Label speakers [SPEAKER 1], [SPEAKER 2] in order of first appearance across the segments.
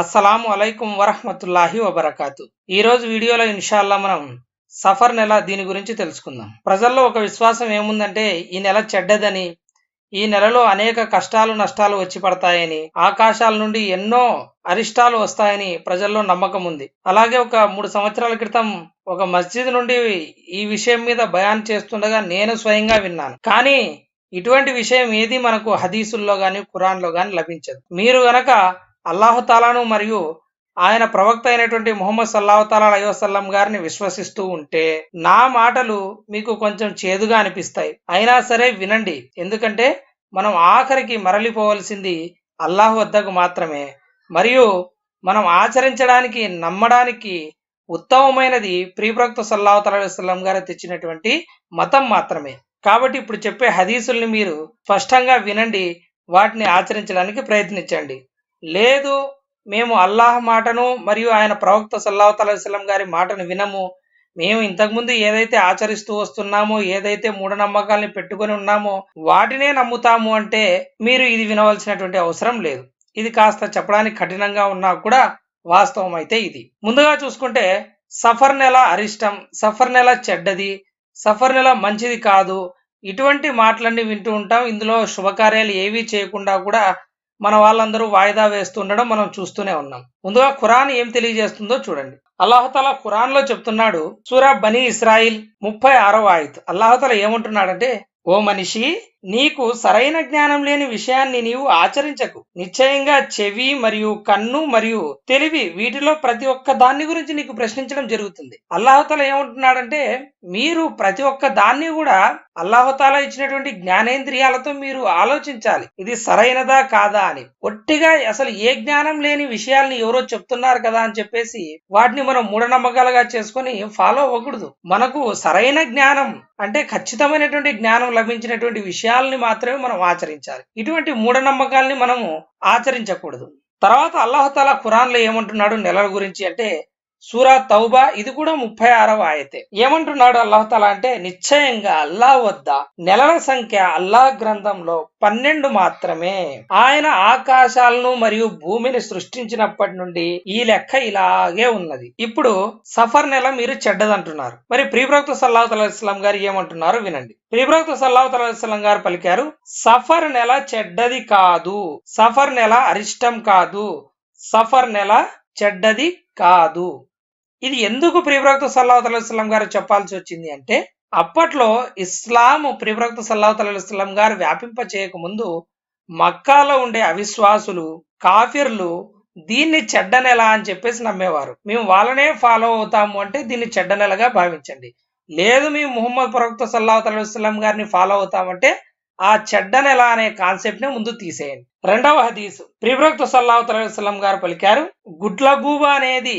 [SPEAKER 1] అస్సలాము అలైకుం వరహమతుల్లాహి వబర్కాతు. ఈ రోజు వీడియోలో ఇన్షాల్లా మనం సఫర్ నెల దీని గురించి తెలుసుకుందాం. ప్రజల్లో ఒక విశ్వాసం ఏముందంటే ఈ నెల చెడ్డదని ఈ నెలలో అనేక కష్టాలు నష్టాలు వచ్చి పడతాయని ఆకాశాల నుండి ఎన్నో అరిష్టాలు వస్తాయని ప్రజల్లో నమ్మకం ఉంది. అలాగే ఒక మూడు సంవత్సరాల క్రితం ఒక మస్జిద్ నుండి ఈ విషయం మీద బయాన్ చేస్తుండగా నేను స్వయంగా విన్నాను. కానీ ఇటువంటి విషయం ఏది మనకు హదీసుల్లో గాని ఖురాన్లో గాని లభించదు. మీరు గనక అల్లాహుతాలాను మరియు ఆయన ప్రవక్త అయినటువంటి ముహమ్మద్ సల్లాహతాల అయ్యవసల్లం గారిని విశ్వసిస్తూ ఉంటే నా మాటలు మీకు కొంచెం చేదుగా అనిపిస్తాయి. అయినా సరే వినండి. ఎందుకంటే మనం ఆఖరికి మరలిపోవలసింది అల్లాహ్ వద్దకు మాత్రమే. మరియు మనం ఆచరించడానికి నమ్మడానికి ఉత్తమమైనది ప్రియప్రవక్త సల్లాహు తలం గారు తెచ్చినటువంటి మతం మాత్రమే. కాబట్టి ఇప్పుడు చెప్పే హదీసుల్ని మీరు స్పష్టంగా వినండి. వాటిని ఆచరించడానికి ప్రయత్నించండి. లేదు మేము అల్లాహ్ మాటను మరియు ఆయన ప్రవక్త సల్లాహు తలం గారి మాటను వినము. మేము ఇంతకుముందు ఏదైతే ఆచరిస్తూ వస్తున్నామో ఏదైతే మూఢనమ్మకాల్ని పెట్టుకొని ఉన్నామో వాటినే నమ్ముతాము అంటే మీరు ఇది వినవలసినటువంటి అవసరం లేదు. ఇది కాస్త చెప్పడానికి కఠినంగా ఉన్నా కూడా వాస్తవం అయితే ఇది. ముందుగా చూసుకుంటే సఫర్ నెల అరిష్టం సఫర్ నెల చెడ్డది సఫర్ నెల మంచిది కాదు. ఇటువంటి మాటలన్నీ వింటూ ఉంటాం. ఇందులో శుభకార్యాలు ఏవీ చేయకుండా కూడా మన వాళ్ళందరూ వాయిదా వేస్తుండడం మనం చూస్తూనే ఉన్నాం. ముందుగా ఖురాన్ ఏం తెలియజేస్తుందో చూడండి. అల్లాహతల ఖురాన్లో చెప్తున్నాడు సూరా బనీ ఇస్రాయిల్ ముప్పై ఆరవ ఆయత్. అల్లాహతల ఏమంటున్నాడంటే ఓ మనిషి నీకు సరైన జ్ఞానం లేని విషయాన్ని నీవు ఆచరించకు. నిశ్చయంగా చెవి మరియు కన్ను మరియు తెలివి వీటిలో ప్రతి ఒక్క దాన్ని గురించి నీకు ప్రశ్నించడం జరుగుతుంది. అల్లాహతల ఏమంటున్నాడంటే మీరు ప్రతి ఒక్క దాన్ని కూడా అల్లాహతాల ఇచ్చినటువంటి జ్ఞానేంద్రియాలతో మీరు ఆలోచించాలి. ఇది సరైనదా కాదా అని. ఒట్టిగా అసలు ఏ జ్ఞానం లేని విషయాల్ని ఎవరో చెప్తున్నారు కదా అని చెప్పేసి వాటిని మనం మూఢనమ్మకాలుగా చేసుకొని ఫాలో అవ్వకూడదు. మనకు సరైన జ్ఞానం అంటే ఖచ్చితమైనటువంటి జ్ఞానం లభించినటువంటి విషయాలని మాత్రమే మనం ఆచరించాలి. ఇటువంటి మూఢనమ్మకాల్ని మనము ఆచరించకూడదు. తర్వాత అల్లాహతాలా ఖురాన్లో ఏమంటున్నాడు నెలల గురించి అంటే సూరా తౌబా ఇది కూడా ముప్పై ఆరవ ఆయతే. ఏమంటున్నాడు అల్లహతల అంటే నిశ్చయంగా అల్లాహ్ వద్ద నెలల సంఖ్య అల్లాహ్ గ్రంథంలో పన్నెండు మాత్రమే. ఆయన ఆకాశాలను మరియు భూమిని సృష్టించినప్పటి నుండి ఈ లెక్క ఇలాగే ఉన్నది. ఇప్పుడు సఫర్ నెల మీరు చెడ్డదంటున్నారు. మరి ప్రియప్రవక్త సల్లాహతలం గారు ఏమంటున్నారు వినండి. ప్రియప్రవక్త సల్లాహతలం గారు పలికారు సఫర్ నెల చెడ్డది కాదు సఫర్ నెల అరిష్టం కాదు సఫర్ నెల చెడ్డది కాదు. ఇది ఎందుకు ప్రియప్రవక్త సల్లాహు అలైస్లాం గారు చెప్పాల్సి వచ్చింది అంటే అప్పట్లో ఇస్లాం ప్రియప్రవక్త సల్లాహు అలైస్లాం గారు వ్యాపింప చేయక ముందు మక్కాలో ఉండే అవిశ్వాసులు కాఫిర్లు దీన్ని చెడ్డ నెల అని చెప్పేసి నమ్మేవారు. మేము వాళ్ళనే ఫాలో అవుతాము అంటే దీన్ని చెడ్డ నెలగా భావించండి. లేదు మేము ముహమ్మద్ ప్రవక్త సల్లాహు అలైస్లాం గారిని ఫాలో అవుతామంటే ఆ చెడ్డ నెల అనే కాన్సెప్ట్ని ముందు తీసేయండి. రెండవ హదీసు. ప్రివ్రక్త సల్లాహు అలైస్లాం గారు పలికారు గుడ్లగూబ అనేది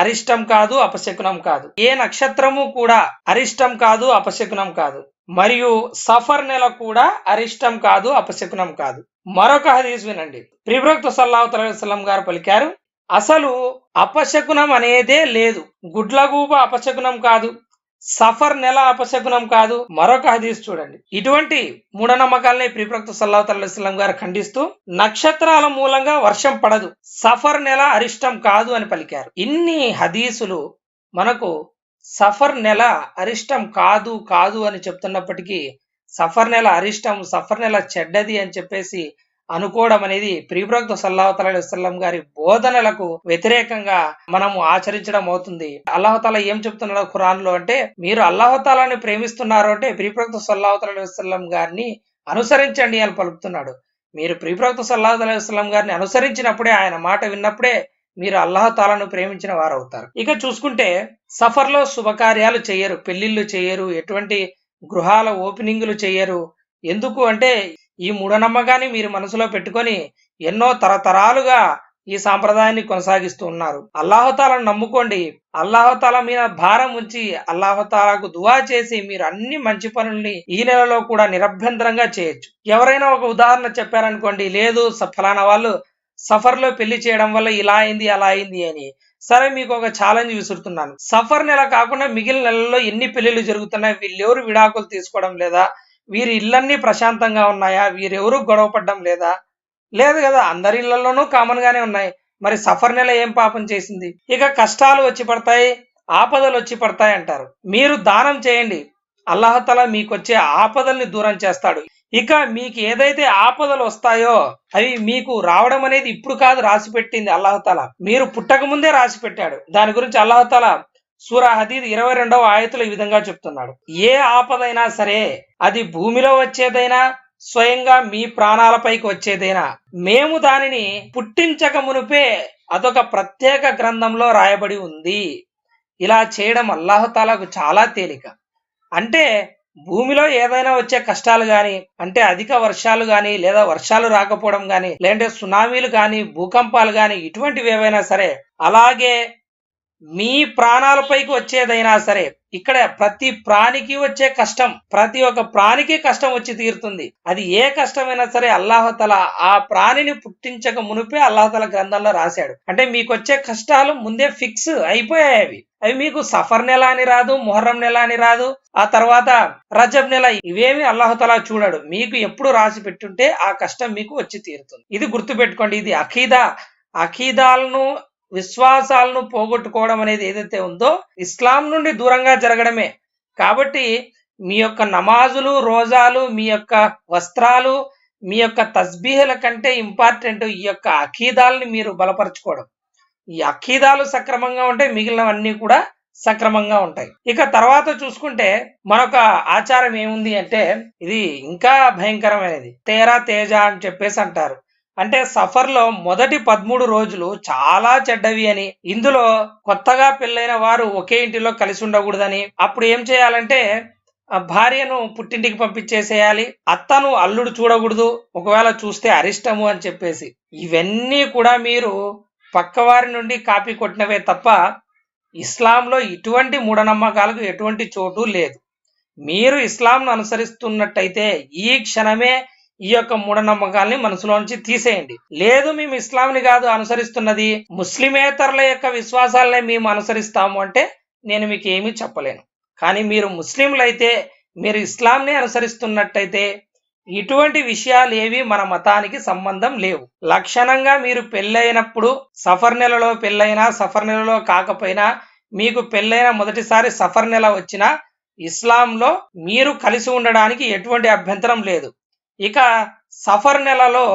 [SPEAKER 1] అరిష్టం కాదు అపశకునం కాదు. ఏ నక్షత్రము కూడా అరిష్టం కాదు అపశకునం కాదు. మరియు సఫర్ నెల కూడా అరిష్టం కాదు అపశకునం కాదు. మరొక హదీస్ వినండి. ప్రిబ్రక్త సల్లాహు గారు పలికారు అసలు అపశకునం అనేదే లేదు. గుడ్లగూబ అపశకునం కాదు. సఫర్ నెల అపశకునం కాదు మరొక హదీస్ చూడండి. ఇటువంటి మూఢనమ్మకాలని ప్రిప్రక్త సల్లాహు గారు ఖండిస్తూ నక్షత్రాల మూలంగా వర్షం పడదు సఫర్ నెల అరిష్టం కాదు అని పలికారు. ఇన్ని హదీసులు మనకు సఫర్ నెల అరిష్టం కాదు కాదు అని చెప్తున్నప్పటికీ సఫర్ నెల అరిష్టం సఫర్ నెల చెడ్డది అని చెప్పేసి అనుకోవడం అనేది ప్రియప్రక్త సల్లాహతల వసల్లం గారి బోధనలకు వ్యతిరేకంగా మనము ఆచరించడం అవుతుంది. అల్లాహతాల ఏం చెప్తున్నాడు ఖురాన్లో అంటే మీరు అల్లాహతాలని ప్రేమిస్తున్నారు అంటే ప్రియప్రక్త సల్లాహతల వసల్లం గారిని అనుసరించండి అని పలుకుతున్నాడు. మీరు ప్రియప్రక్త సల్లాహతల వసల్లం గారిని అనుసరించినప్పుడే ఆయన మాట విన్నప్పుడే మీరు అల్లాహతాలను ప్రేమించిన వారు అవుతారు ఇక చూసుకుంటే సఫర్లో శుభకార్యాలు చేయరు పెళ్ళిళ్ళు చేయరు ఎటువంటి గృహాల ఓపెనింగ్లు చేయరు. ఎందుకు అంటే ఈ మూఢనమ్మకాన్ని మీరు మనసులో పెట్టుకొని ఎన్నో తరతరాలుగా ఈ సాంప్రదాయాన్ని కొనసాగిస్తూ ఉన్నారు. అల్లాహతాలను నమ్ముకోండి. అల్లాహతాల మీద భారం ఉంచి అల్లాహతాలకు దువా చేసి మీరు అన్ని మంచి పనుల్ని ఈ నెలలో కూడా నిరభ్యంతరంగా చేయొచ్చు. ఎవరైనా ఒక ఉదాహరణ చెప్పారనుకోండి లేదు ఫలానా వాళ్ళు సఫర్లో పెళ్ళి చేయడం వల్ల ఇలా అయింది అలా అయింది అని. సరే మీకు ఒక ఛాలెంజ్ విసురుతున్నాను. సఫర్ నెల కాకుండా మిగిలిన నెలలో ఎన్ని పెళ్ళిళ్ళు జరుగుతున్నాయి వీళ్ళెవరు విడాకులు తీసుకోవడం లేదా వీరి ఇళ్ళన్నీ ప్రశాంతంగా ఉన్నాయా? వీరెవరు గొడవ పడ్డం లేదా? లేదు కదా అందరి ఇళ్ళలోనూ కామన్ గానే ఉన్నాయి. మరి సఫర్ నెల ఏం పాపం చేసింది? ఇక కష్టాలు వచ్చి పడతాయి ఆపదలు వచ్చి పడతాయి అంటారు. మీరు దానం చేయండి. అల్లహతల మీకు వచ్చే ఆపదల్ని దూరం చేస్తాడు. ఇక మీకు ఏదైతే ఆపదలు వస్తాయో అవి మీకు రావడం అనేది ఇప్పుడు కాదు రాసి పెట్టింది అల్లహతల. మీరు పుట్టక ముందే రాసి పెట్టాడు. దాని గురించి అల్లహతల సూరా హదీద్ ఇరవై రెండవ ఆయతులు ఈ విధంగా చెప్తున్నాడు. ఏ ఆపదైనా సరే అది భూమిలో వచ్చేదైనా స్వయంగా మీ ప్రాణాలపైకి వచ్చేదైనా మేము దానిని పుట్టించక మునిపే అదొక ప్రత్యేక గ్రంథంలో రాయబడి ఉంది. ఇలా చేయడం అల్లాహతాలకు చాలా తేలిక. అంటే భూమిలో ఏదైనా వచ్చే కష్టాలు గాని అంటే అధిక వర్షాలు గాని లేదా వర్షాలు రాకపోవడం గాని లేదంటే సునామీలు గాని భూకంపాలు గాని ఇటువంటివి ఏవైనా సరే అలాగే మీ ప్రాణాలపైకి వచ్చేదైనా సరే ఇక్కడ ప్రతి ప్రాణికి వచ్చే కష్టం ప్రతి ఒక్క ప్రాణికి కష్టం వచ్చి తీరుతుంది. అది ఏ కష్టమైనా సరే అల్లాహతల ఆ ప్రాణిని పుట్టించక మునిపే అల్లాహతల గ్రంథంలో రాశాడు. అంటే మీకు వచ్చే కష్టాలు ముందే ఫిక్స్ అయిపోయాయి అవి. అవి మీకు సఫర్ నెల అని రాదు మొహర్రం నెల అని రాదు ఆ తర్వాత రజబ్ నెల ఇవేమి అల్లాహతలా చూడడు. మీకు ఎప్పుడు రాసి పెట్టుంటే ఆ కష్టం మీకు వచ్చి తీరుతుంది. ఇది గుర్తుపెట్టుకోండి ఇది అఖీదా. అఖీదాలను విశ్వాసాలను పోగొట్టుకోవడం అనేది ఏదైతే ఉందో ఇస్లాం నుండి దూరంగా జరగడమే. కాబట్టి మీ యొక్క నమాజులు రోజాలు మీ యొక్క వస్త్రాలు మీ యొక్క తస్బీహల కంటే ఇంపార్టెంట్ ఈ యొక్క అఖీదాలని మీరు బలపరచుకోవడం. ఈ అఖీదాలు సక్రమంగా ఉంటే మిగిలినవన్నీ కూడా సక్రమంగా ఉంటాయి. ఇక తర్వాత చూసుకుంటే మరొక ఆచారం ఏముంది అంటే ఇది ఇంకా భయంకరమైనది. తేరా తేజ అని చెప్పేసి అంటారు. అంటే సఫర్లో మొదటి పదమూడు రోజులు చాలా చెడ్డవి అని. ఇందులో కొత్తగా పెళ్ళైన వారు ఒకే ఇంటిలో కలిసి ఉండకూడదని. అప్పుడు ఏం చేయాలంటే భార్యను పుట్టింటికి పంపించేసేయాలి. అత్తను అల్లుడు చూడకూడదు. ఒకవేళ చూస్తే అరిష్టము అని చెప్పేసి. ఇవన్నీ కూడా మీరు పక్కవారి నుండి కాపీ కొట్టినవే తప్ప ఇస్లాంలో ఇటువంటి మూఢనమ్మకాలకు ఎటువంటి చోటు లేదు. మీరు ఇస్లాంను అనుసరిస్తున్నట్టయితే ఈ క్షణమే ఈ యొక్క మూఢనమ్మకాల్ని మనసులోంచి తీసేయండి. లేదు మేము ఇస్లాంని కాదు అనుసరిస్తున్నది. ముస్లిమేతరుల యొక్క విశ్వాసాలనే మేము అనుసరిస్తాము అంటే నేను మీకు ఏమీ చెప్పలేను. కానీ మీరు ముస్లింలైతే మీరు ఇస్లాంని అనుసరిస్తున్నట్టయితే ఇటువంటి విషయాలు ఏవి మన మతానికి సంబంధం లేవు. లక్షణంగా మీరు పెళ్ళైనప్పుడు సఫర్ నెలలో పెళ్ళైనా సఫర్ నెలలో కాకపోయినా మీకు పెళ్ళైన మొదటిసారి సఫర్ నెల వచ్చినా ఇస్లాంలో మీరు కలిసి ఉండడానికి ఎటువంటి అభ్యంతరం లేదు. ఇక సఫర్ నెలలో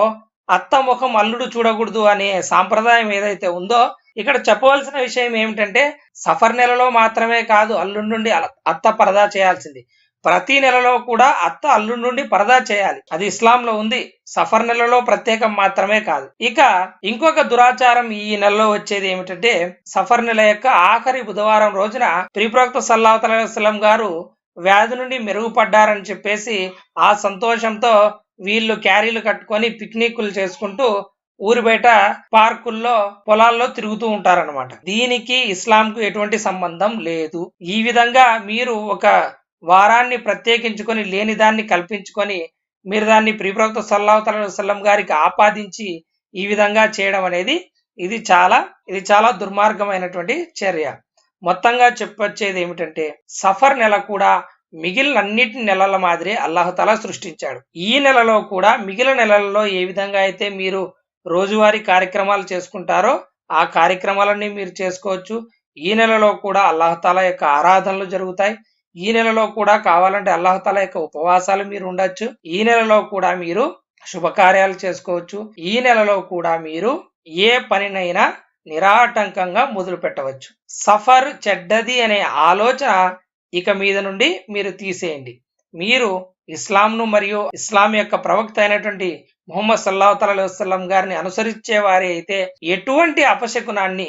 [SPEAKER 1] అత్త ముఖం అల్లుడు చూడకూడదు అనే సాంప్రదాయం ఏదైతే ఉందో ఇక్కడ చెప్పవలసిన విషయం ఏమిటంటే సఫర్ నెలలో మాత్రమే కాదు అల్లుడి నుండి అత్త పరదా చేయాల్సింది. ప్రతి నెలలో కూడా అత్త అల్లుడి నుండి పరదా చేయాలి. అది ఇస్లాంలో ఉంది. సఫర్ నెలలో ప్రత్యేకం మాత్రమే కాదు. ఇక ఇంకొక దురాచారం ఈ నెలలో వచ్చేది ఏమిటంటే సఫర్ నెల యొక్క ఆఖరి బుధవారం రోజున ప్రిప్రోక్త సల్లాహం గారు వ్యాధి నుండి మెరుగుపడ్డారని చెప్పేసి ఆ సంతోషంతో వీళ్ళు క్యారీలు కట్టుకొని పిక్నిక్లు చేసుకుంటూ ఊరి బయట పార్కుల్లో పొలాల్లో తిరుగుతూ ఉంటారనమాట దీనికి ఇస్లాంకు ఎటువంటి సంబంధం లేదు. ఈ విధంగా మీరు ఒక వారాన్ని ప్రత్యేకించుకొని లేని దాన్ని కల్పించుకొని మీరు దాన్ని ప్రిప్రవక్త సల్లం గారికి ఆపాదించి ఈ విధంగా చేయడం అనేది ఇది చాలా ఇది చాలా దుర్మార్గమైనటువంటి చర్య. మొత్తంగా చెప్పొచ్చేది ఏమిటంటే సఫర్ నెల కూడా మిగిలిన అన్నిటి నెలల మాదిరి అల్లాహతలా సృష్టించాడు. ఈ నెలలో కూడా మిగిలిన నెలలలో ఏ విధంగా అయితే మీరు రోజువారీ కార్యక్రమాలు చేసుకుంటారో ఆ కార్యక్రమాలన్నీ మీరు చేసుకోవచ్చు. ఈ నెలలో కూడా అల్లాహతాల యొక్క ఆరాధనలు జరుగుతాయి. ఈ నెలలో కూడా కావాలంటే అల్లాహతాల యొక్క ఉపవాసాలు మీరు ఉండొచ్చు. ఈ నెలలో కూడా మీరు శుభకార్యాలు చేసుకోవచ్చు. ఈ నెలలో కూడా మీరు ఏ పనినైనా నిరాటంకంగా మొదలు పెట్టవచ్చు. సఫర్ చెడ్డది అనే ఆలోచన ఇక మీద నుండి మీరు తీసేయండి. మీరు ఇస్లాంను మరియు ఇస్లాం యొక్క ప్రవక్త అయినటువంటి ముహమ్మద్ సల్లాహ్ వసలం గారిని అనుసరించే వారి అయితే ఎటువంటి అపశకునాన్ని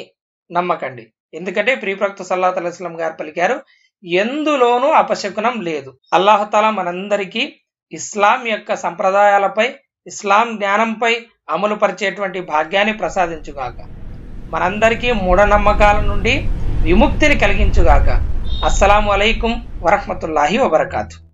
[SPEAKER 1] నమ్మకండి. ఎందుకంటే ప్రియప్రక్త సల్లాహ్ అలైస్లం గారు పలికారు ఎందులోనూ అపశకునం లేదు. అల్లాహతాల మనందరికీ ఇస్లాం యొక్క సంప్రదాయాలపై ఇస్లాం జ్ఞానంపై అమలు పరిచేటువంటి భాగ్యాన్ని ప్రసాదించుగాక. మనందరికీ మూఢనమ్మకాల నుండి విముక్తిని కలిగించుగాక. అస్సలం అయికం వరహమతుల్లాహి వబర్కాతు.